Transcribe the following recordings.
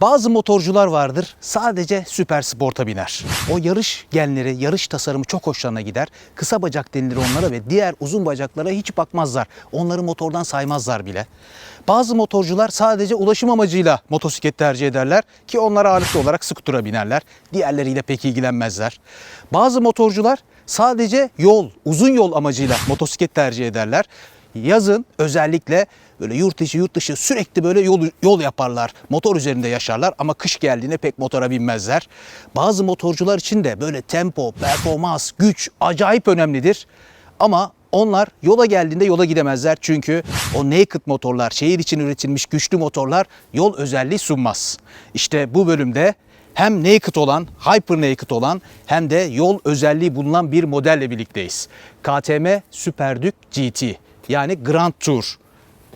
Bazı motorcular vardır sadece süper sporta biner. O yarış genleri, yarış tasarımı çok hoşlarına gider. Kısa bacak denilir onlara ve diğer uzun bacaklara hiç bakmazlar. Onları motordan saymazlar bile. Bazı motorcular sadece ulaşım amacıyla motosiklet tercih ederler ki onlara ağırlıklı olarak skutura binerler. Diğerleriyle pek ilgilenmezler. Bazı motorcular sadece yol, uzun yol amacıyla motosiklet tercih ederler. Yazın özellikle böyle yurt içi yurt dışı sürekli böyle yol, yol yaparlar. Motor üzerinde yaşarlar ama kış geldiğinde pek motora binmezler. Bazı motorcular için de böyle tempo, performans, güç acayip önemlidir. Ama onlar yola geldiğinde yola gidemezler çünkü o naked motorlar, şehir için üretilmiş güçlü motorlar yol özelliği sunmaz. İşte bu bölümde hem naked olan, hyper naked olan hem de yol özelliği bulunan bir modelle birlikteyiz. KTM Super Duke GT yani Grand Tour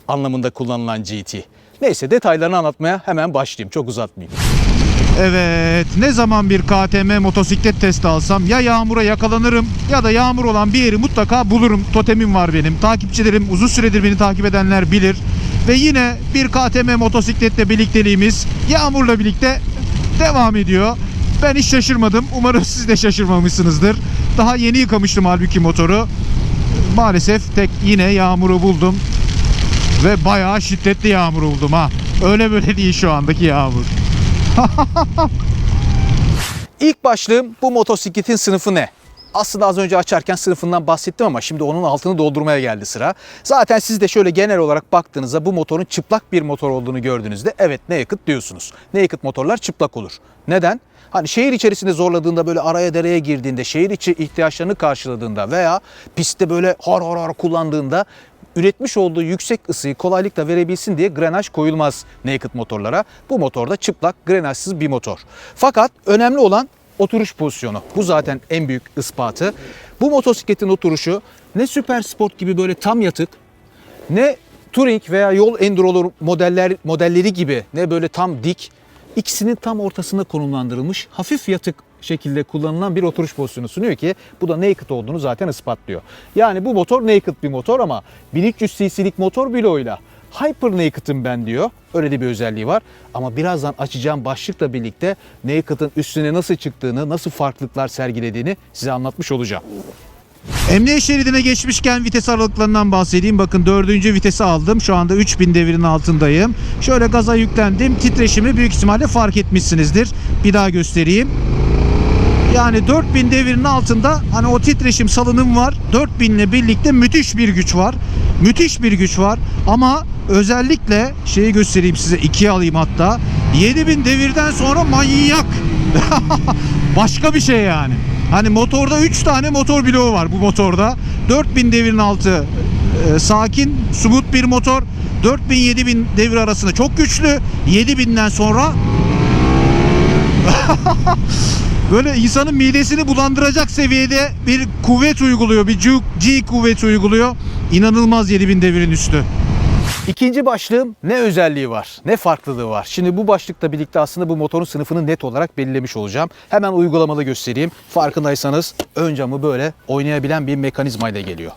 anlamında kullanılan GT. Neyse detaylarını anlatmaya hemen başlayayım. Çok uzatmayayım. Evet ne zaman bir KTM motosiklet testi alsam ya yağmura yakalanırım ya da yağmur olan bir yeri mutlaka bulurum. Totemim var benim. Takipçilerim uzun süredir beni takip edenler bilir. Ve yine bir KTM motosikletle birlikteliğimiz yağmurla birlikte devam ediyor. Ben hiç şaşırmadım. Umarım siz de şaşırmamışsınızdır. Daha yeni yıkamıştım halbuki motoru. Maalesef tek yine yağmuru buldum. Ve bayağı şiddetli yağmur buldum ha. Öyle böyle değil şu andaki yağmur. İlk başlığım bu motosikletin sınıfı ne? Aslında az önce açarken sınıfından bahsettim ama şimdi onun altını doldurmaya geldi sıra. Zaten siz de şöyle genel olarak baktığınızda bu motorun çıplak bir motor olduğunu gördüğünüzde evet ne yakıt diyorsunuz. Ne yakıt motorlar çıplak olur. Neden? Hani şehir içerisinde zorladığında böyle araya dereye girdiğinde, şehir içi ihtiyaçlarını karşıladığında veya pistte böyle har har har kullandığında üretmiş olduğu yüksek ısıyı kolaylıkla verebilsin diye grenaj koyulmaz naked motorlara. Bu motorda çıplak grenajsız bir motor. Fakat önemli olan oturuş pozisyonu. Bu zaten en büyük ispatı. Bu motosikletin oturuşu ne süper sport gibi böyle tam yatık ne touring veya yol enduro modeller modelleri gibi ne böyle tam dik ikisinin tam ortasında konumlandırılmış hafif yatık şekilde kullanılan bir oturuş pozisyonu sunuyor ki bu da naked olduğunu zaten ispatlıyor. Yani bu motor naked bir motor ama 1300 cc'lik motor bloğuyla Hyper Naked'ım ben diyor. Öyle de bir özelliği var. Ama birazdan açacağım başlıkla birlikte Naked'ın üstüne nasıl çıktığını, nasıl farklılıklar sergilediğini size anlatmış olacağım. Emniyet şeridine geçmişken vites aralıklarından bahsedeyim. Bakın dördüncü vitesi aldım. Şu anda 3000 devirin altındayım. Şöyle gaza yüklendim. Titreşimi büyük ihtimalle fark etmişsinizdir. Bir daha göstereyim. Yani 4000 devirin altında hani o titreşim salınım var. 4000 ile birlikte müthiş bir güç var. Müthiş bir güç var. Ama özellikle şeyi göstereyim size. ikiye alayım hatta. 7000 devirden sonra manyak. Başka bir şey yani. Hani motorda 3 tane motor bloğu var bu motorda. 4000 devirin altı e, sakin, smooth bir motor. 4000-7000 devir arasında çok güçlü. 7000'den sonra böyle insanın midesini bulandıracak seviyede bir kuvvet uyguluyor. Bir G, G kuvveti uyguluyor. İnanılmaz 7000 devirin üstü. İkinci başlığım ne özelliği var, ne farklılığı var. Şimdi bu başlıkla birlikte aslında bu motorun sınıfını net olarak belirlemiş olacağım. Hemen uygulamalı göstereyim. Farkındaysanız ön camı böyle oynayabilen bir mekanizmayla geliyor.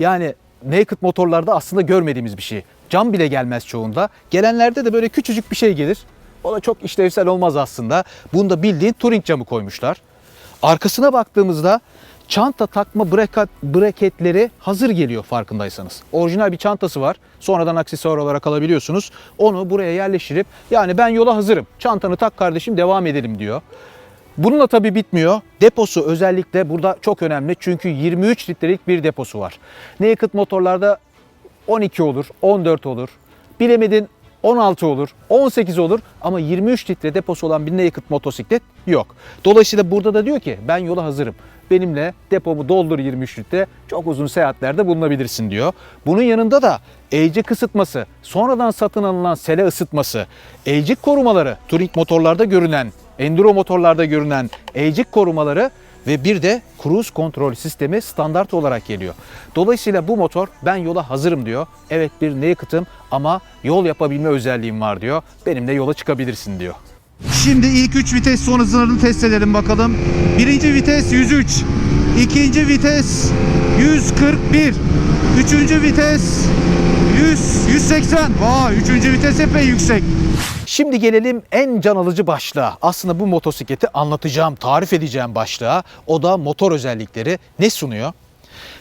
Yani naked motorlarda aslında görmediğimiz bir şey. Cam bile gelmez çoğunda. Gelenlerde de böyle küçücük bir şey gelir. O da çok işlevsel olmaz aslında. Bunda bildiğin touring camı koymuşlar. Arkasına baktığımızda çanta takma braket, braketleri hazır geliyor farkındaysanız. Orijinal bir çantası var. Sonradan aksesuar olarak alabiliyorsunuz. Onu buraya yerleştirip yani ben yola hazırım. Çantanı tak kardeşim devam edelim diyor. Bununla tabii bitmiyor. Deposu özellikle burada çok önemli. Çünkü 23 litrelik bir deposu var. Naked motorlarda 12 olur, 14 olur. Bilemedin 16 olur, 18 olur ama 23 litre deposu olan bir naked motosiklet yok. Dolayısıyla burada da diyor ki ben yola hazırım. Benimle depomu doldur 23 litre. Çok uzun seyahatlerde bulunabilirsin diyor. Bunun yanında da eğicik kısıtması, sonradan satın alınan sele ısıtması, eğicik korumaları, touring motorlarda görünen, enduro motorlarda görünen eğicik korumaları ve bir de cruise kontrol sistemi standart olarak geliyor. Dolayısıyla bu motor ben yola hazırım diyor. Evet bir naked'ım ama yol yapabilme özelliğim var diyor. Benimle yola çıkabilirsin diyor. Şimdi ilk 3 vites son hızlarını test edelim bakalım. Birinci vites 103. ikinci vites 141. Üçüncü vites 100, 180. Vay, üçüncü vites epey yüksek. Şimdi gelelim en can alıcı başlığa. Aslında bu motosikleti anlatacağım, tarif edeceğim başlığa. O da motor özellikleri. Ne sunuyor?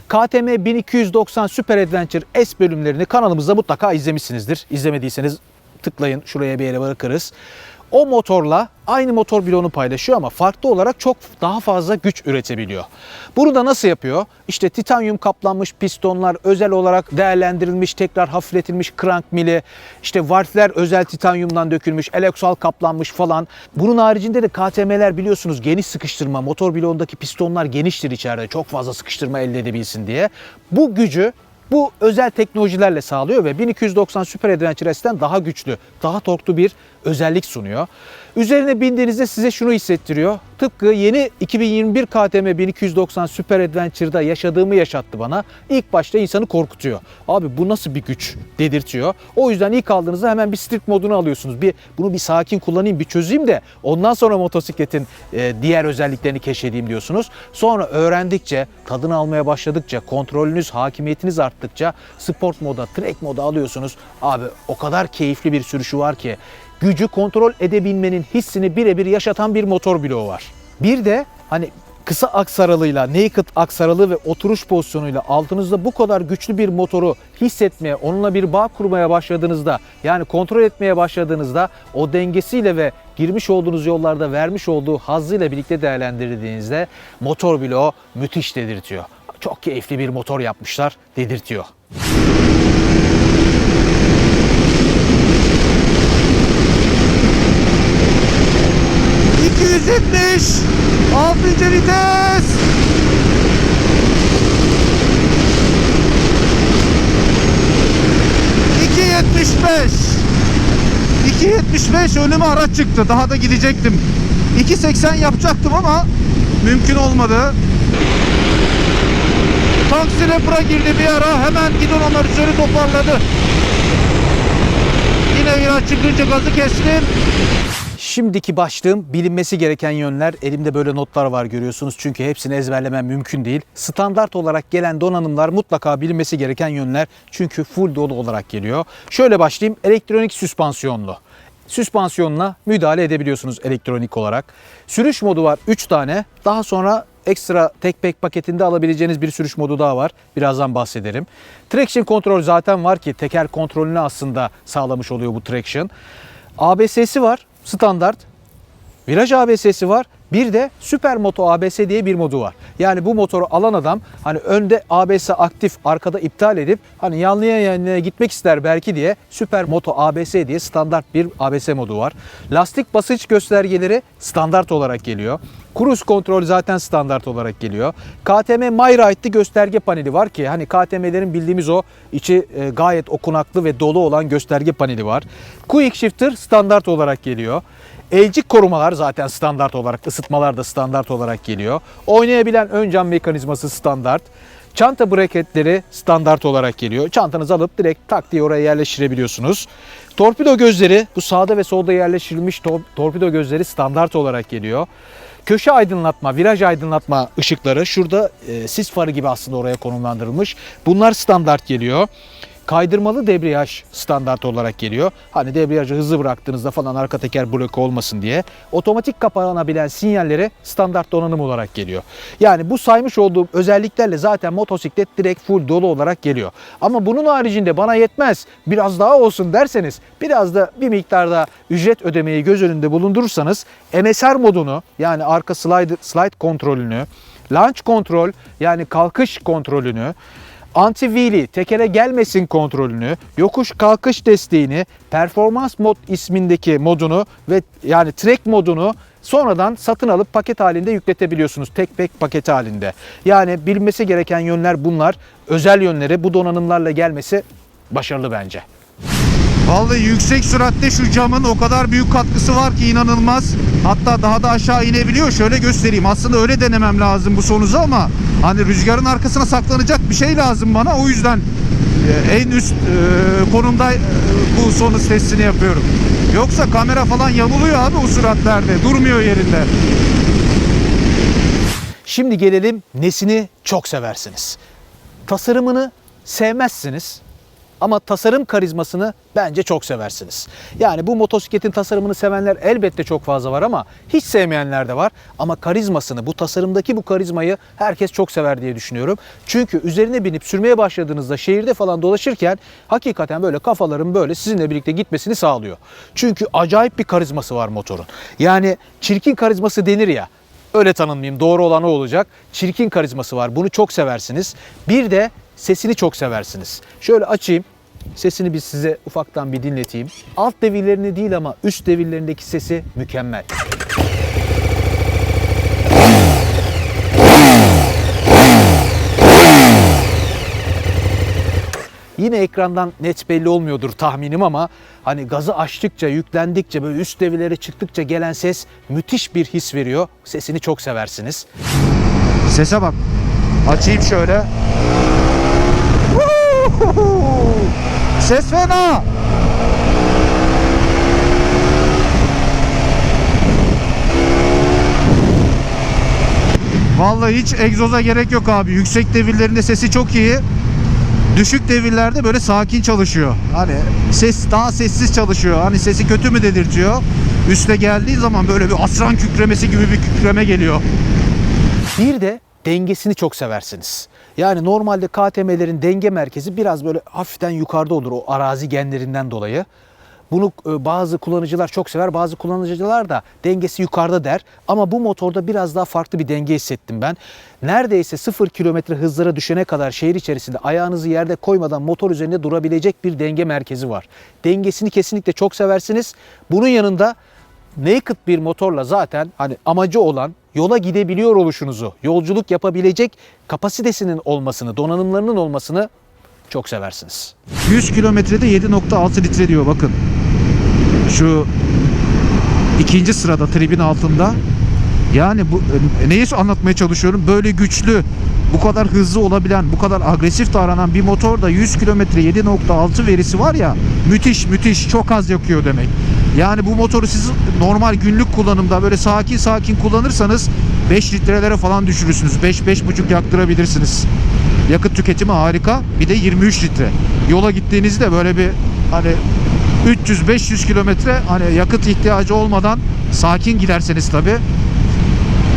KTM 1290 Super Adventure S bölümlerini kanalımızda mutlaka izlemişsinizdir. İzlemediyseniz tıklayın şuraya bir yere bırakırız. O motorla aynı motor bloğunu paylaşıyor ama farklı olarak çok daha fazla güç üretebiliyor. Bunu da nasıl yapıyor? İşte titanyum kaplanmış pistonlar, özel olarak değerlendirilmiş, tekrar hafifletilmiş crank mili, işte valfler özel titanyumdan dökülmüş, eleksal kaplanmış falan. Bunun haricinde de KTM'ler biliyorsunuz geniş sıkıştırma, motor bloğundaki pistonlar geniştir içeride. Çok fazla sıkıştırma elde edebilsin diye. Bu gücü bu özel teknolojilerle sağlıyor ve 1290 Super Adventure S'ten daha güçlü, daha torklu bir özellik sunuyor. Üzerine bindiğinizde size şunu hissettiriyor. Tıpkı yeni 2021 KTM 1290 Super Adventure'da yaşadığımı yaşattı bana. İlk başta insanı korkutuyor. Abi bu nasıl bir güç dedirtiyor. O yüzden ilk aldığınızda hemen bir street modunu alıyorsunuz. Bir bunu bir sakin kullanayım, bir çözeyim de ondan sonra motosikletin e, diğer özelliklerini keşfedeyim diyorsunuz. Sonra öğrendikçe, tadını almaya başladıkça, kontrolünüz, hakimiyetiniz arttıkça sport moda, track moda alıyorsunuz. Abi o kadar keyifli bir sürüşü var ki gücü kontrol edebilmenin hissini birebir yaşatan bir motor bloğu var. Bir de hani kısa aksaralıyla, naked aksaralı ve oturuş pozisyonuyla altınızda bu kadar güçlü bir motoru hissetmeye, onunla bir bağ kurmaya başladığınızda, yani kontrol etmeye başladığınızda o dengesiyle ve girmiş olduğunuz yollarda vermiş olduğu hazzıyla birlikte değerlendirdiğinizde motor bloğu müthiş dedirtiyor. Çok keyifli bir motor yapmışlar, dedirtiyor. ...270... ...6. vites... ...275... ...275 önüme araç çıktı. Daha da gidecektim. 280 yapacaktım ama... ...mümkün olmadı. Tank Sniper'a girdi bir ara. Hemen gidon amortisörü toparladı. Yine viraj çıkınca gazı kestim. Şimdiki başlığım bilinmesi gereken yönler. Elimde böyle notlar var görüyorsunuz. Çünkü hepsini ezberlemem mümkün değil. Standart olarak gelen donanımlar mutlaka bilinmesi gereken yönler. Çünkü full dolu olarak geliyor. Şöyle başlayayım. Elektronik süspansiyonlu. Süspansiyonla müdahale edebiliyorsunuz elektronik olarak. Sürüş modu var 3 tane. Daha sonra ekstra tek pek paketinde alabileceğiniz bir sürüş modu daha var. Birazdan bahsederim. Traction kontrol zaten var ki teker kontrolünü aslında sağlamış oluyor bu traction. ABS'si var standart. Viraj ABS'si var. Bir de Süper Moto ABS diye bir modu var. Yani bu motoru alan adam hani önde ABS aktif, arkada iptal edip hani yanlıya yanlıya gitmek ister belki diye Süper Moto ABS diye standart bir ABS modu var. Lastik basınç göstergeleri standart olarak geliyor. Cruise kontrol zaten standart olarak geliyor. KTM MyRide'li gösterge paneli var ki hani KTM'lerin bildiğimiz o içi e, gayet okunaklı ve dolu olan gösterge paneli var. Quick Shifter standart olarak geliyor. Elcik korumalar zaten standart olarak, ısıtmalar da standart olarak geliyor. Oynayabilen ön cam mekanizması standart. Çanta braketleri standart olarak geliyor. Çantanızı alıp direkt tak diye oraya yerleştirebiliyorsunuz. Torpido gözleri bu sağda ve solda yerleştirilmiş tor- torpido gözleri standart olarak geliyor. Köşe aydınlatma, viraj aydınlatma ışıkları şurada e, sis farı gibi aslında oraya konumlandırılmış. Bunlar standart geliyor. Kaydırmalı debriyaj standart olarak geliyor. Hani debriyajı hızlı bıraktığınızda falan arka teker bloke olmasın diye. Otomatik kapanabilen sinyalleri standart donanım olarak geliyor. Yani bu saymış olduğum özelliklerle zaten motosiklet direkt full dolu olarak geliyor. Ama bunun haricinde bana yetmez biraz daha olsun derseniz biraz da bir miktarda ücret ödemeyi göz önünde bulundurursanız MSR modunu yani arka slide, slide kontrolünü, launch kontrol yani kalkış kontrolünü, Anti-wheelie, tekere gelmesin kontrolünü, yokuş kalkış desteğini, performans mod ismindeki modunu ve yani track modunu sonradan satın alıp paket halinde yükletebiliyorsunuz. Tek pek paket halinde. Yani bilinmesi gereken yönler bunlar. Özel yönleri bu donanımlarla gelmesi başarılı bence. Vallahi yüksek süratte şu camın o kadar büyük katkısı var ki inanılmaz. Hatta daha da aşağı inebiliyor. Şöyle göstereyim. Aslında öyle denemem lazım bu sonuzu ama hani rüzgarın arkasına saklanacak bir şey lazım bana. O yüzden e, en üst e, konumda e, bu sonuz testini yapıyorum. Yoksa kamera falan yamuluyor abi o süratlerde. Durmuyor yerinde. Şimdi gelelim nesini çok seversiniz. Tasarımını sevmezsiniz. Ama tasarım karizmasını bence çok seversiniz. Yani bu motosikletin tasarımını sevenler elbette çok fazla var ama hiç sevmeyenler de var. Ama karizmasını, bu tasarımdaki bu karizmayı herkes çok sever diye düşünüyorum. Çünkü üzerine binip sürmeye başladığınızda şehirde falan dolaşırken hakikaten böyle kafaların böyle sizinle birlikte gitmesini sağlıyor. Çünkü acayip bir karizması var motorun. Yani çirkin karizması denir ya. Öyle tanınmayayım. Doğru olan o olacak. Çirkin karizması var. Bunu çok seversiniz. Bir de sesini çok seversiniz. Şöyle açayım. Sesini bir size ufaktan bir dinleteyim. Alt devirlerini değil ama üst devirlerindeki sesi mükemmel. Yine ekrandan net belli olmuyordur tahminim ama hani gazı açtıkça, yüklendikçe, böyle üst devirlere çıktıkça gelen ses müthiş bir his veriyor. Sesini çok seversiniz. Sese bak. Açayım şöyle. Ses fena. Vallahi hiç egzoza gerek yok abi. Yüksek devirlerinde sesi çok iyi. Düşük devirlerde böyle sakin çalışıyor. Hani ses daha sessiz çalışıyor. Hani sesi kötü mü dedirtiyor. Üste geldiği zaman böyle bir aslan kükremesi gibi bir kükreme geliyor. Bir de dengesini çok seversiniz. Yani normalde KTM'lerin denge merkezi biraz böyle hafiften yukarıda olur o arazi genlerinden dolayı. Bunu e, bazı kullanıcılar çok sever, bazı kullanıcılar da dengesi yukarıda der. Ama bu motorda biraz daha farklı bir denge hissettim ben. Neredeyse 0 kilometre hızlara düşene kadar şehir içerisinde ayağınızı yerde koymadan motor üzerinde durabilecek bir denge merkezi var. Dengesini kesinlikle çok seversiniz. Bunun yanında naked bir motorla zaten hani amacı olan yola gidebiliyor oluşunuzu, yolculuk yapabilecek kapasitesinin olmasını, donanımlarının olmasını çok seversiniz. 100 kilometrede 7.6 litre diyor bakın. Şu ikinci sırada tribin altında. Yani bu e, neyi anlatmaya çalışıyorum? Böyle güçlü, bu kadar hızlı olabilen, bu kadar agresif davranan bir motorda 100 kilometre 7.6 verisi var ya müthiş müthiş çok az yakıyor demek. Yani bu motoru siz normal günlük kullanımda böyle sakin sakin kullanırsanız 5 litrelere falan düşürürsünüz. 5-5,5 yaktırabilirsiniz. Yakıt tüketimi harika. Bir de 23 litre. Yola gittiğinizde böyle bir hani 300-500 kilometre hani yakıt ihtiyacı olmadan sakin giderseniz tabi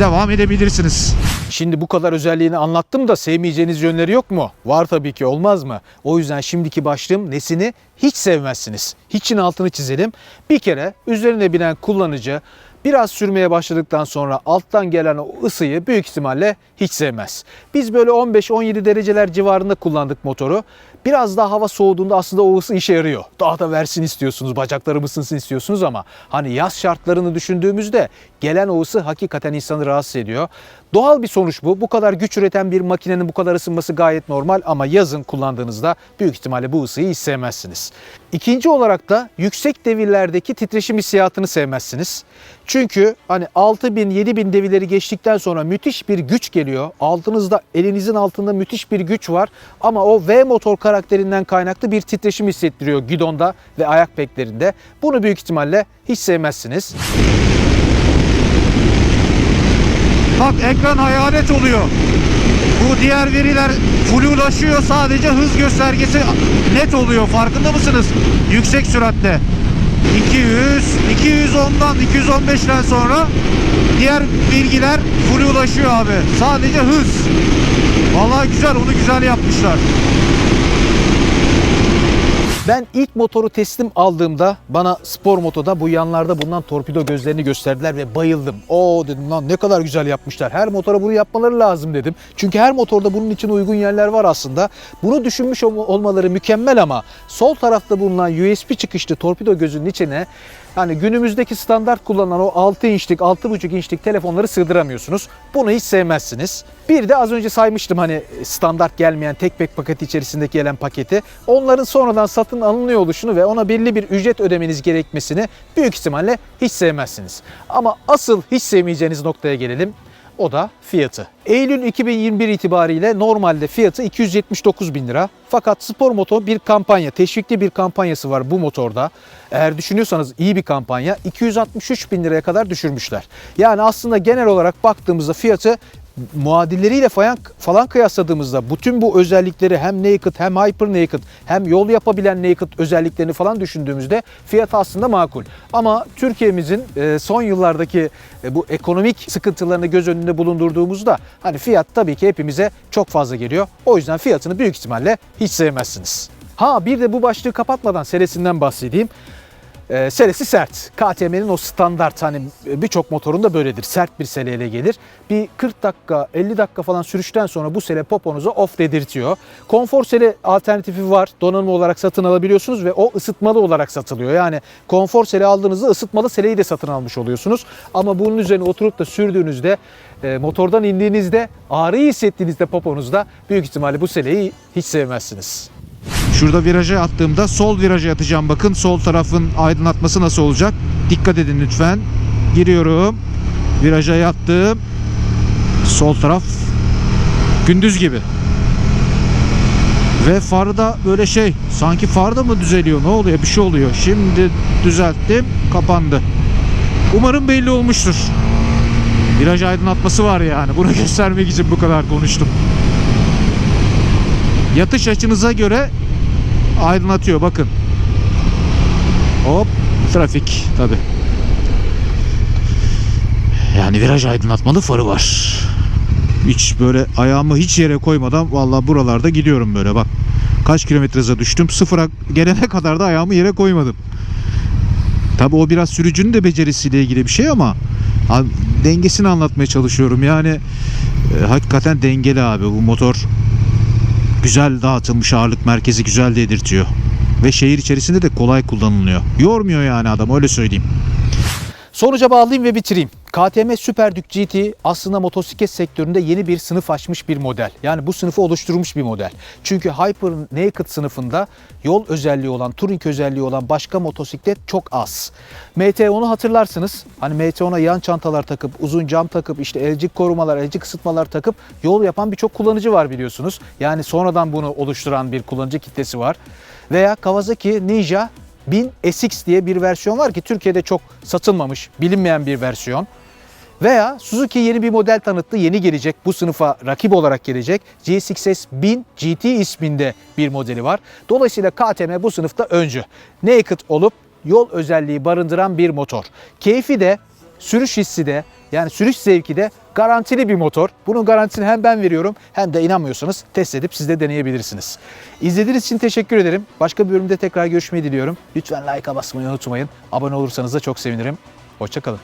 devam edebilirsiniz. Şimdi bu kadar özelliğini anlattım da sevmeyeceğiniz yönleri yok mu? Var tabii ki olmaz mı? O yüzden şimdiki başlığım nesini hiç sevmezsiniz. Hiçin altını çizelim. Bir kere üzerine binen kullanıcı biraz sürmeye başladıktan sonra alttan gelen o ısıyı büyük ihtimalle hiç sevmez. Biz böyle 15-17 dereceler civarında kullandık motoru. Biraz daha hava soğuduğunda aslında o ısı işe yarıyor. Daha da versin istiyorsunuz, bacaklarım ısınsın istiyorsunuz ama hani yaz şartlarını düşündüğümüzde gelen o ısı hakikaten insanı rahatsız ediyor. Doğal bir sonuç bu. Bu kadar güç üreten bir makinenin bu kadar ısınması gayet normal ama yazın kullandığınızda büyük ihtimalle bu ısıyı hiç sevmezsiniz. İkinci olarak da yüksek devirlerdeki titreşim hissiyatını sevmezsiniz. Çünkü hani 6000 7000 devirleri geçtikten sonra müthiş bir güç geliyor. Altınızda elinizin altında müthiş bir güç var ama o V motor karakterinden kaynaklı bir titreşim hissettiriyor gidonda ve ayak peklerinde. Bunu büyük ihtimalle hiç sevmezsiniz. Bak ekran hayalet oluyor. Bu diğer veriler flulaşıyor sadece hız göstergesi net oluyor farkında mısınız? Yüksek süratle. 200, 210'dan 215'ten sonra diğer bilgiler flulaşıyor abi. Sadece hız. Vallahi güzel onu güzel yapmışlar. Ben ilk motoru teslim aldığımda bana spor motoda bu yanlarda bulunan torpido gözlerini gösterdiler ve bayıldım. Oo dedim lan ne kadar güzel yapmışlar. Her motora bunu yapmaları lazım dedim. Çünkü her motorda bunun için uygun yerler var aslında. Bunu düşünmüş olma- olmaları mükemmel ama sol tarafta bulunan USB çıkışlı torpido gözünün içine yani günümüzdeki standart kullanılan o 6 inçlik, 6,5 inçlik telefonları sığdıramıyorsunuz. Bunu hiç sevmezsiniz. Bir de az önce saymıştım hani standart gelmeyen tek pek paketi içerisindeki gelen paketi. Onların sonradan satın alınıyor oluşunu ve ona belli bir ücret ödemeniz gerekmesini büyük ihtimalle hiç sevmezsiniz. Ama asıl hiç sevmeyeceğiniz noktaya gelelim. O da fiyatı. Eylül 2021 itibariyle normalde fiyatı 279 bin lira. Fakat Spor Moto bir kampanya, teşvikli bir kampanyası var bu motorda. Eğer düşünüyorsanız iyi bir kampanya 263 bin liraya kadar düşürmüşler. Yani aslında genel olarak baktığımızda fiyatı muadilleriyle falan, falan kıyasladığımızda bütün bu özellikleri hem naked hem hyper naked hem yol yapabilen naked özelliklerini falan düşündüğümüzde fiyatı aslında makul. Ama Türkiye'mizin e, son yıllardaki e, bu ekonomik sıkıntılarını göz önünde bulundurduğumuzda hani fiyat tabii ki hepimize çok fazla geliyor. O yüzden fiyatını büyük ihtimalle hiç sevmezsiniz. Ha bir de bu başlığı kapatmadan serisinden bahsedeyim. E, selesi sert. KTM'nin o standart hani birçok motorunda böyledir. Sert bir seleyle gelir. Bir 40 dakika 50 dakika falan sürüşten sonra bu sele poponuzu off dedirtiyor. Konfor sele alternatifi var. Donanım olarak satın alabiliyorsunuz ve o ısıtmalı olarak satılıyor. Yani konfor sele aldığınızda ısıtmalı seleyi de satın almış oluyorsunuz. Ama bunun üzerine oturup da sürdüğünüzde e, motordan indiğinizde ağrıyı hissettiğinizde poponuzda büyük ihtimalle bu seleyi hiç sevmezsiniz. Şurada viraja attığımda sol viraja atacağım. Bakın sol tarafın aydınlatması nasıl olacak? Dikkat edin lütfen. Giriyorum. Viraja yattım. Sol taraf gündüz gibi. Ve farı da böyle şey sanki far da mı düzeliyor ne oluyor bir şey oluyor. Şimdi düzelttim kapandı. Umarım belli olmuştur. Viraj aydınlatması var yani. Bunu göstermek için bu kadar konuştum. Yatış açınıza göre aydınlatıyor bakın. Hop trafik tabi. Yani viraj aydınlatmalı farı var. Hiç böyle ayağımı hiç yere koymadan vallahi buralarda gidiyorum böyle bak. Kaç kilometre hıza düştüm. Sıfıra gelene kadar da ayağımı yere koymadım. Tabi o biraz sürücünün de becerisiyle ilgili bir şey ama dengesini anlatmaya çalışıyorum. Yani e, hakikaten dengeli abi bu motor güzel dağıtılmış ağırlık merkezi güzel dedirtiyor. Ve şehir içerisinde de kolay kullanılıyor. Yormuyor yani adam öyle söyleyeyim. Sonuca bağlayayım ve bitireyim. KTM Super Duke GT aslında motosiklet sektöründe yeni bir sınıf açmış bir model. Yani bu sınıfı oluşturmuş bir model. Çünkü Hyper Naked sınıfında yol özelliği olan, touring özelliği olan başka motosiklet çok az. MT-10'u hatırlarsınız. Hani MT-10'a yan çantalar takıp, uzun cam takıp, işte elcik korumalar, elcik ısıtmalar takıp yol yapan birçok kullanıcı var biliyorsunuz. Yani sonradan bunu oluşturan bir kullanıcı kitlesi var. Veya Kawasaki Ninja 1000 SX diye bir versiyon var ki Türkiye'de çok satılmamış, bilinmeyen bir versiyon. Veya Suzuki yeni bir model tanıttı, yeni gelecek, bu sınıfa rakip olarak gelecek. GSX-S 1000 GT isminde bir modeli var. Dolayısıyla KTM bu sınıfta öncü. Naked olup yol özelliği barındıran bir motor. Keyfi de, sürüş hissi de, yani sürüş zevki de garantili bir motor. Bunun garantisini hem ben veriyorum hem de inanmıyorsanız test edip siz de deneyebilirsiniz. İzlediğiniz için teşekkür ederim. Başka bir bölümde tekrar görüşmeyi diliyorum. Lütfen like'a basmayı unutmayın. Abone olursanız da çok sevinirim. Hoşçakalın.